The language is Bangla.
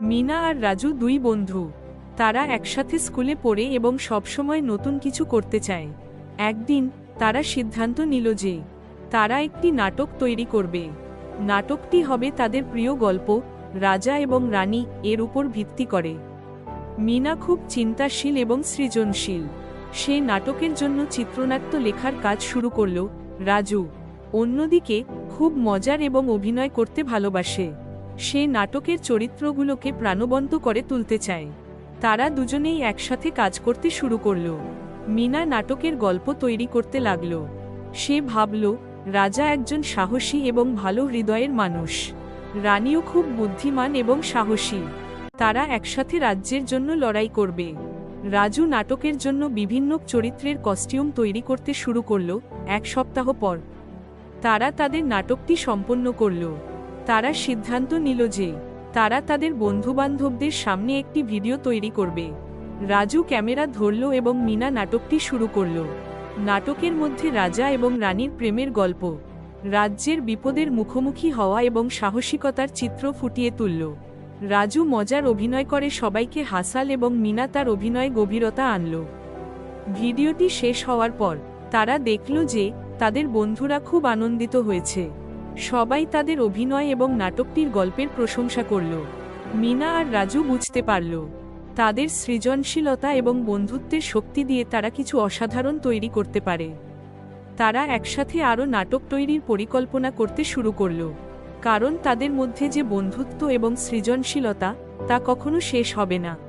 মিনা আর রাজু দুই বন্ধু। তারা একসাথে স্কুলে পড়ে এবং সবসময় নতুন কিছু করতে চায়। একদিন, তারা সিদ্ধান্ত নিল যে, তারা একটি নাটক তৈরি করবে। নাটকটি হবে তাদের প্রিয় গল্প, রাজা এবং রানী এর উপর ভিত্তি করে। মিনা খুব চিন্তাশীল এবং সৃজনশীল। সে নাটকের জন্য চিত্রনাট্য লেখার কাজ শুরু করল। রাজু, অন্যদিকে, খুব মজার এবং অভিনয় করতে ভালোবাসে। সে নাটকের চরিত্রগুলোকে প্রাণবন্ত করে তুলতে চায়। তারা দুজনেই একসাথে কাজ করতে শুরু করল। মিনা নাটকের গল্প তৈরি করতে লাগল। সে ভাবল, রাজা একজন সাহসী এবং ভালো হৃদয়ের মানুষ। রানীও খুব বুদ্ধিমান এবং সাহসী। তারা একসাথে রাজ্যের জন্য লড়াই করবে। রাজু নাটকের জন্য বিভিন্ন চরিত্রের কস্টিউম তৈরি করতে শুরু করল। এক সপ্তাহ পর তারা তাদের নাটকটি সম্পন্ন করল। তারা সিদ্ধান্ত নিল যে, তারা তাদের বন্ধুবান্ধবদের সামনে একটি ভিডিও তৈরি করবে। রাজু ক্যামেরা ধরল এবং মিনা নাটকটি শুরু করল। নাটকের মধ্যে রাজা এবং রানীর প্রেমের গল্প, রাজ্যের বিপদের মুখোমুখি হওয়া এবং সাহসিকতার চিত্র ফুটিয়ে তুলল। রাজু মজার অভিনয় করে সবাইকে হাসাল এবং মিনা তার অভিনয়ে গভীরতা আনল। ভিডিওটি শেষ হওয়ার পর, তারা দেখল যে, তাদের বন্ধুরা খুব আনন্দিত হয়েছে। সবাই তাদের অভিনয় এবং নাটকটির গল্পের প্রশংসা করল। মিনা আর রাজু বুঝতে পারল। তাদের সৃজনশীলতা এবং বন্ধুত্বের শক্তি দিয়ে তারা কিছু অসাধারণ তৈরি করতে পারে। তারা একসাথে আরও নাটক তৈরির পরিকল্পনা করতে শুরু করল। কারণ তাদের মধ্যে যে বন্ধুত্ব এবং সৃজনশীলতা, তা কখনো শেষ হবে না।